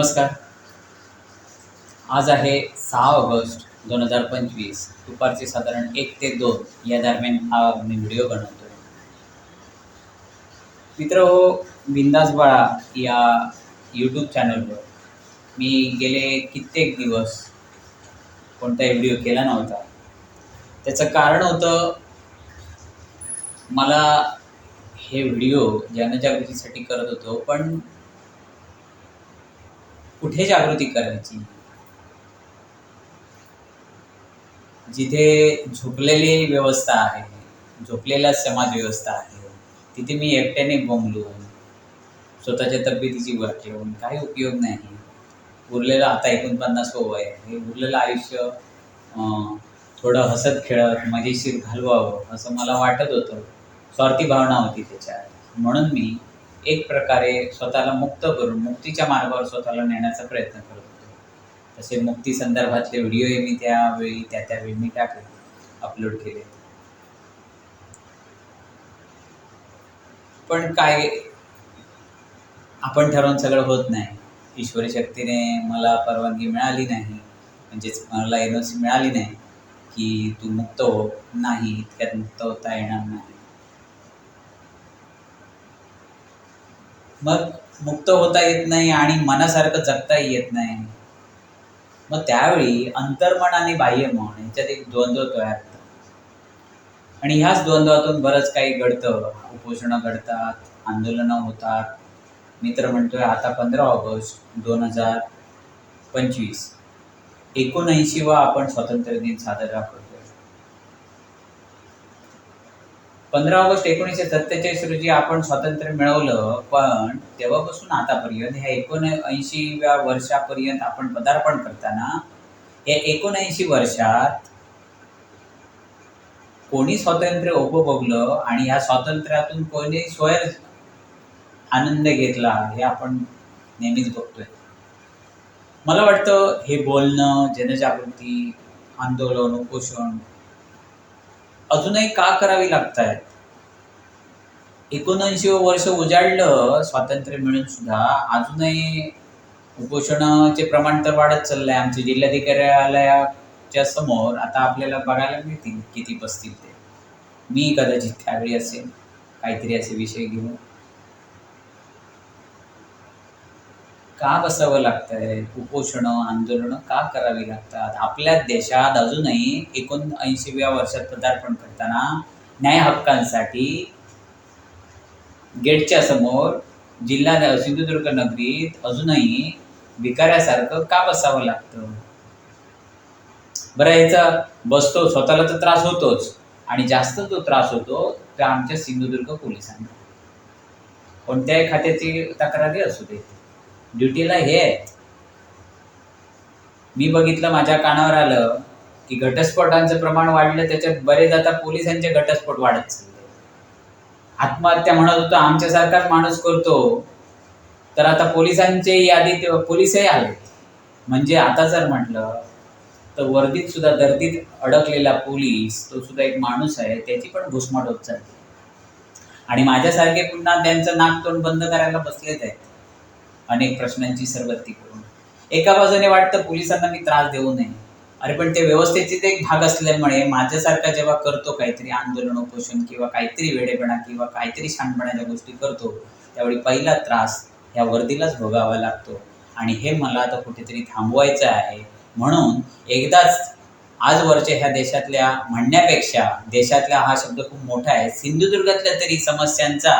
नमस्कार. आज आहे सहा ऑगस्ट दोन हजार पंचवीस. दुपारचे साधारण एक ते दोन या दरम्यान हा मी व्हिडिओ बनवतो मित्र हो बिंदास बाळा या यूट्यूब चॅनलवर मी गेले कित्येक दिवस कोणताही व्हिडिओ केला नव्हता. त्याचं कारण होतं मला हे व्हिडिओ जनजागृतीसाठी करत होतो पण कुठे जागृती करायची? जिथे झोपलेली व्यवस्था आहे झोपलेला समाज व्यवस्था आहे तिथे मी एकट्याने बोंबलून स्वतःच्या तब्येतीची वर ठेवून काही उपयोग नाही. उरलेलं आता एकोणपन्नास वय आहे. हे उरलेलं आयुष्य थोडं हसत खेळत मजेशीर घालवावं असं मला वाटत होतं. स्वार्थी भावना होती त्याच्यात. म्हणून मी एक प्रकारे स्वतःला मुक्त करून मुक्तीच्या मार्गावर स्वतःला नेण्याचा प्रयत्न करत होतो. तसे मुक्ती संदर्भातले व्हिडिओही मी त्यावेळी त्या त्यावेळी मी टाकले अपलोड केले. पण काय आपण ठरवून सगळं होत नाही. ईश्वरी शक्तीने मला परवानगी मिळाली नाही. म्हणजेच मला एन ओ सी मिळाली नाही की तू मुक्त हो. नाही इतक्यात मुक्त होता येणार नाही. मग मुक्त होता येत नाही आणि मनासारखं जगताही येत नाही. मग त्यावेळी अंतर्मन आणि बाह्यमन यांच्यात एक द्वंद्व तयार होतात आणि ह्याच द्वंद्वातून बरंच काही घडतं. उपोषणं घडतात आंदोलनं होतात. मी तर म्हणतोय आता पंधरा ऑगस्ट दोन हजार पंचवीस. एकोणऐंशीवा आपण स्वातंत्र्य दिन साजरा करतो. पंधरा ऑगस्ट एकोणीसशे सत्तेचाळीस रोजी आपण स्वातंत्र्य मिळवलं पण तेव्हापासून आतापर्यंत ह्या एकोणऐंशीव्या वर्षापर्यंत आपण पदार्पण करताना या एकोणऐंशी वर्षात कोणी स्वातंत्र्य उपभोगलं आणि ह्या स्वातंत्र्यातून कोणी स्वयं आनंद घेतला हे आपण नेहमीच बघतोय. मला वाटतं हे बोलणं जनजागृती आंदोलन उपोषण अजूनही का करावी लागत आहेत एकोणऐंशी वर्ष उजाडलं स्वातंत्र्य मिळून सुद्धा अजूनही उपोषणाचे प्रमाण तर वाढत चाललंय. आमच्या जिल्हाधिकार्यालयाच्या समोर आता आपल्याला बघायला मिळतील किती बसतील ते. मी कदाचित त्यावेळी असेल. काहीतरी असे विषय घेऊन. का बसावं लागतंय? उपोषणं आंदोलनं का करावी लागतात? आपल्या देशात अजूनही एकोणऐंशीव्या वर्षात पदार्पण करताना न्याय हक्कांसाठी गेटच्या समोर जिल्हा सिंधुदुर्ग नगरीत अजूनही भिकाऱ्यासारखं का बसावं लागतं? बरं याचा बसतो स्वतःला तर त्रास होतोच. आणि जास्त जो त्रास होतो त्या आमच्या सिंधुदुर्ग पोलिसांना. कोणत्याही खात्याची तक्रारी असू दे ड्युटीला हे. आहे मी बघितलं माझ्या कानावर आलं की घटस्फोटांचं प्रमाण वाढलं त्याच्यात बरेच आता पोलिसांचे घटस्फोट वाढत चालले. आत्महत्या म्हणत होतो आमच्यासारखाच माणूस करतो. तर आता पोलिसांचे यादीत पोलिसही आले. म्हणजे आता जर म्हटलं तर वर्दीत सुद्धा गर्दीत अडकलेला पोलीस तो सुद्धा एक माणूस आहे त्याची पण घुसमट होत चालते आणि माझ्यासारखे पुन्हा त्यांचं नाक तोंड बंद करायला बसलेच आहेत. अनेक प्रश्नांची सरबत्ती करून. एका बाजूने वाटतं पोलिसांना मी त्रास देऊ नये. अरे पण ते व्यवस्थेचे एक भाग असल्यामुळे माझ्यासारखा जेव्हा करतो काहीतरी आंदोलन उपोषण किंवा काहीतरी वेडेपणा किंवा काहीतरी शानपणाच्या गोष्टी करतो त्यावेळी पहिला त्रास ह्या वर्दीलाच भोगावा लागतो. आणि हे मला आता कुठेतरी थांबवायचं आहे. म्हणून एकदाच आजवरच्या ह्या देशातल्या म्हणण्यापेक्षा देशातला हा शब्द खूप मोठा आहे सिंधुदुर्गातल्या तरी समस्यांचा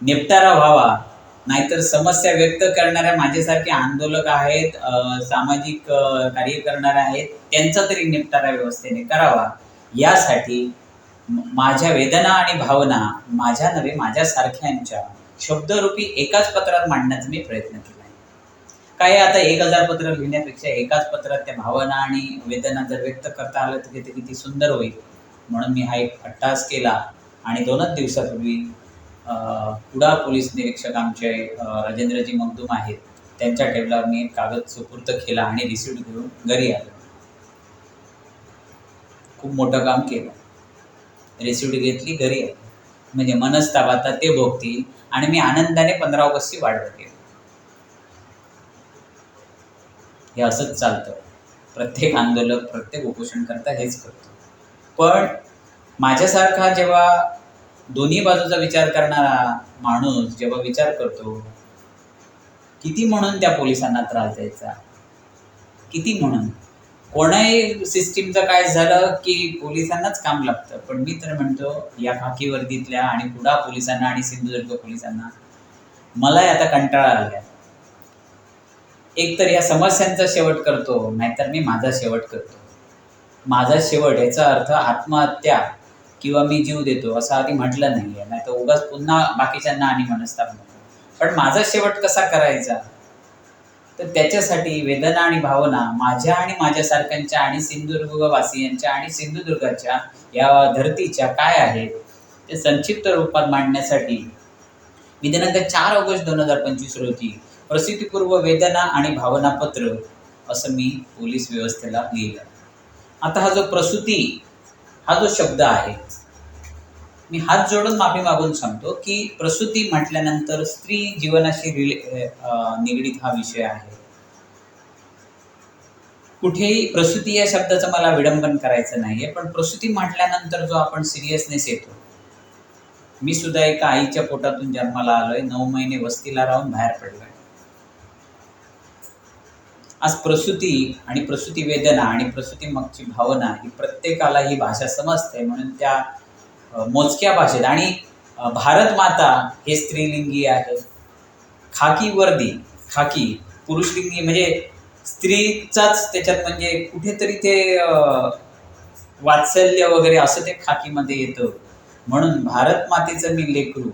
निपटारा व्हावा नाहीतर समस्या व्यक्त करणाऱ्या माझ्यासारखे आंदोलक आहेत सामाजिक कार्य करणारे आहेत त्यांचा तरी निपटारा व्यवस्थेने करावा. यासाठी माझ्या वेदना आणि भावना माझ्या नव्हे माझ्यासारख्यांच्या शब्दरूपी एकाच पत्रात मांडण्याचा मी प्रयत्न केला आहे काय आता एक हजार पत्र लिहिण्यापेक्षा एकाच पत्रात त्या भावना आणि वेदना जर व्यक्त करता आलं तर ते किती सुंदर होईल. म्हणून मी हा एक अट्टास केला आणि दोनच दिवसापूर्वी कुडाळ पोलीस निरीक्षक आमचे राजेंद्रजी मगदूम आहेत. त्यांच्या टेबलावर मी कागद सुपूर्त केला आणि रिसिप्ट घेऊन घरी आलो. खूप मोठं काम केलं. रिसिप्ट घेतली घरी आलो. म्हणजे मनस्ताप आता ते भोगतील आणि मी आनंदाने पंधरा ऑगस्टची वाट बघेल. हे असंच चालतं. प्रत्येक आंदोलक प्रत्येक उपोषणकर्ता हेच करतो. पण माझ्यासारखा जेव्हा दोन्ही बाजूचा विचार करणारा माणूस जेव्हा विचार करतो किती म्हणून त्या पोलिसांना त्रास द्यायचा? किती म्हणून? कोणाही सिस्टीमचं काय झालं की पोलिसांनाच काम लागतं. पण मी तर म्हणतो या खाकी वर्दीतल्या आणि कुडा पोलिसांना आणि सिंधुदुर्ग पोलिसांना मलाही आता कंटाळा आलाय. एक तर या समस्यांचा शेवट करतो नाहीतर मी माझा शेवट करतो. माझा शेवट याचा अर्थ आत्महत्या. किंवा मी जीव देतो असं आधी म्हटलं नाहीये नाही तर उगाच पुन्हा बाकीच्यांना आणि मनस्ताप पण माझा शेवट कसा करायचा? तर त्याच्यासाठी वेदना आणि भावना माझ्या आणि माझ्यासारख्यांच्या आणि सिंधुदुर्गवासियांच्या आणि सिंधुदुर्गाच्या या धरतीच्या काय आहेत ते संक्षिप्त रूपात मांडण्यासाठी मी दिनांक चार ऑगस्ट दोन हजार पंचवीस रोजी प्रसिद्धीपूर्व वेदना आणि भावना पत्र असं मी पोलीस व्यवस्थेला लिहिलं. आता हा जो प्रसूती हा जो शब्द आहे मी हात जोडून माफी मागून सांगतो की प्रसूती म्हटल्यानंतर स्त्री जीवनाशी रिले निगडीत हा विषय आहे. कुठेही प्रसूती या शब्दाचं मला विडंबन करायचं नाहीये पण प्रसूती म्हटल्यानंतर जो आपण सिरियसनेस येतो मी सुद्धा एका आईच्या पोटातून जन्माला आलोय नऊ महिने वस्तीला राहून बाहेर पडलोय. आज प्रसूती आणि प्रसूती वेदना आणि प्रसूती मागची भावना ही प्रत्येकाला ही भाषा समजते म्हणून त्या मोजक्या भाषेत. आणि भारत माता हे स्त्रीलिंगी आहे. खाकी वर्दी खाकी पुरुषलिंगी म्हणजे स्त्रीचाच त्याच्यात म्हणजे कुठेतरी ते वात्सल्य वगैरे असं ते खाकीमध्ये येतं. म्हणून भारत मातेचं मी लेकरू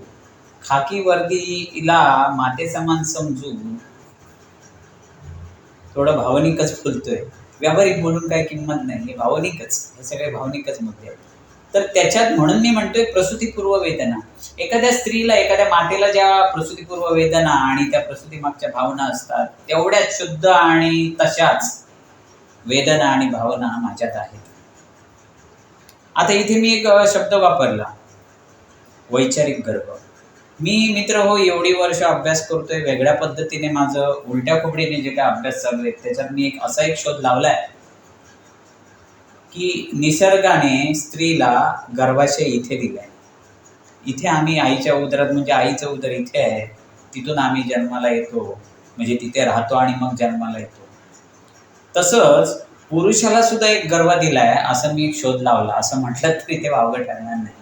खाकी वर्दीला मातेसमान समजून थोडं भावनिकच फुलतोय. व्यावहारिक बोलून काही किंमत नाही हे भावनिकच हे सगळे भावनिकच मुद्दे आहेत. तर त्याच्यात म्हणून मी म्हणतोय प्रसूतीपूर्व वेदना. एखाद्या स्त्रीला एखाद्या मातेला ज्या प्रसूतीपूर्व वेदना आणि त्या प्रसूतीमागच्या भावना असतात तेवढ्याच शुद्ध आणि तशाच वेदना आणि भावना माझ्यात आहेत. आता इथे मी एक शब्द वापरला. वैचारिक गर्भ. मी मित्र हो एवढी वर्ष अभ्यास करतोय वेगळ्या पद्धतीने माझं उलट्या खोबडीने जे काय अभ्यास चालू आहे त्याच्यात मी एक असा एक शोध लावलाय की निसर्गाने स्त्रीला गर्भाशय इथे दिलाय. इथे आम्ही आईच्या उदरात म्हणजे आईचं उदर इथे आहे तिथून आम्ही जन्माला येतो म्हणजे तिथे राहतो आणि मग जन्माला येतो. तसंच पुरुषाला सुद्धा एक गर्व दिलाय असं मी एक शोध लावला असं म्हटलं तरी ते वावगं ठरणार नाही.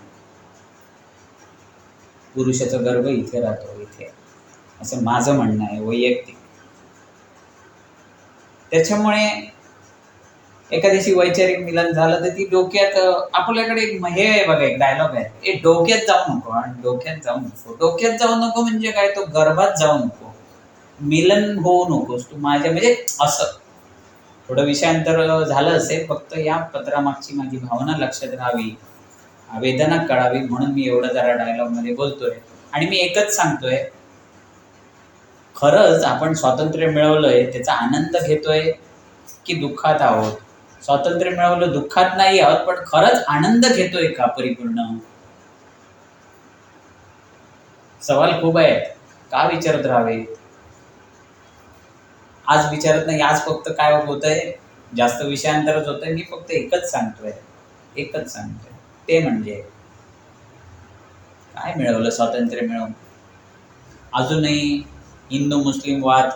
पुरुषाचा गर्भ इथे राहतो इथे. असं माझं म्हणणं आहे वैयक्तिक. त्याच्यामुळे एखाद्याशी वैचारिक मिलन झालं तर ती डोक्यात आपल्याकडे एक हे आहे बघा एक डायलॉग आहे. ए डोक्यात जाऊ नको आणि डोक्यात जाऊ नको. डोक्यात जाऊ नको म्हणजे काय? तो गर्भात जाऊ नको. मिलन होऊ नकोस तू माझ्या म्हणजे असं. थोडं विषयांतर झालं असेल फक्त या पत्रामागची माझी भावना लक्षात राहावी. वेदना कळावी म्हणून मी एवढं जरा डायलॉगमध्ये बोलतोय. आणि मी एकच सांगतोय खरंच आपण स्वातंत्र्य मिळवलंय त्याचा आनंद घेतोय की दुःखात आहोत. स्वातंत्र्य मिळवलं दुःखात नाही आहोत पण खरंच आनंद घेतोय का परिपूर्ण? सवाल खूप आहेत. का विचारत राहावे? आज विचारत नाही आज फक्त काय होत आहे जास्त विषयांतरच होत आहे मी फक्त एकच सांगतोय. एकच सांगतोय. ते म्हणजे काय मिळवलं स्वातंत्र्य मिळवून? अजूनही हिंदू मुस्लिम वाद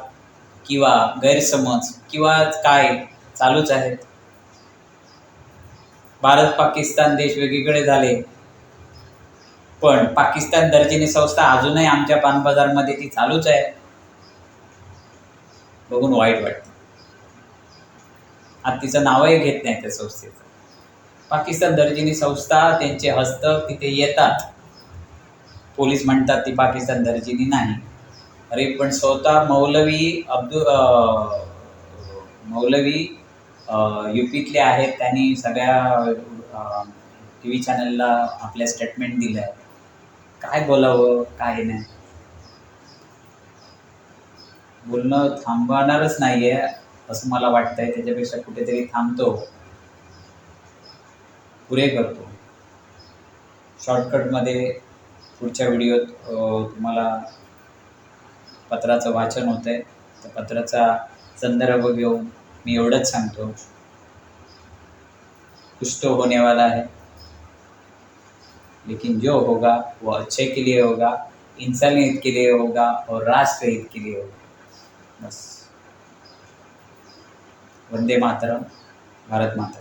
किंवा गैरसमज किंवा काय चालूच आहेत? भारत पाकिस्तान देश वेगवेगळे झाले. पण पाकिस्तान दर्जिनी संस्था अजूनही आमच्या पानबाजारमध्ये ती चालूच आहे. बघून वाईट वाटतं. आता तिचं नावही घेत नाही त्या संस्थेचं. पाकिस्तान दर्जिनी संस्था त्यांचे हस्तक तिथे येतात. पोलीस म्हणतात ती पाकिस्तान दर्जिनी नाही. अरे पण स्वतः मौलवी अब्दुल मौलवी युपीतले आहेत. त्यांनी सगळ्या टी व्ही चॅनलला आपल्या स्टेटमेंट दिलं आहे काय बोलावं काय नाही. बोलणं थांबवणारच नाही आहे असं मला वाटतंय. त्याच्यापेक्षा कुठेतरी थांबतो. पुरे करतो. शॉर्टकटमध्ये पुढच्या व्हिडिओत तुम्हाला पत्राचं वाचन होतं आहे तर पत्राचा संदर्भ घेऊन मी एवढंच सांगतो. कुछ तो होने वाला है लेकिन जो होगा वो अच्छे के लिए होगा इंसान हित के लिए होगा और राष्ट्र हित के लिए होगा. बस. वंदे मातरम भारत माता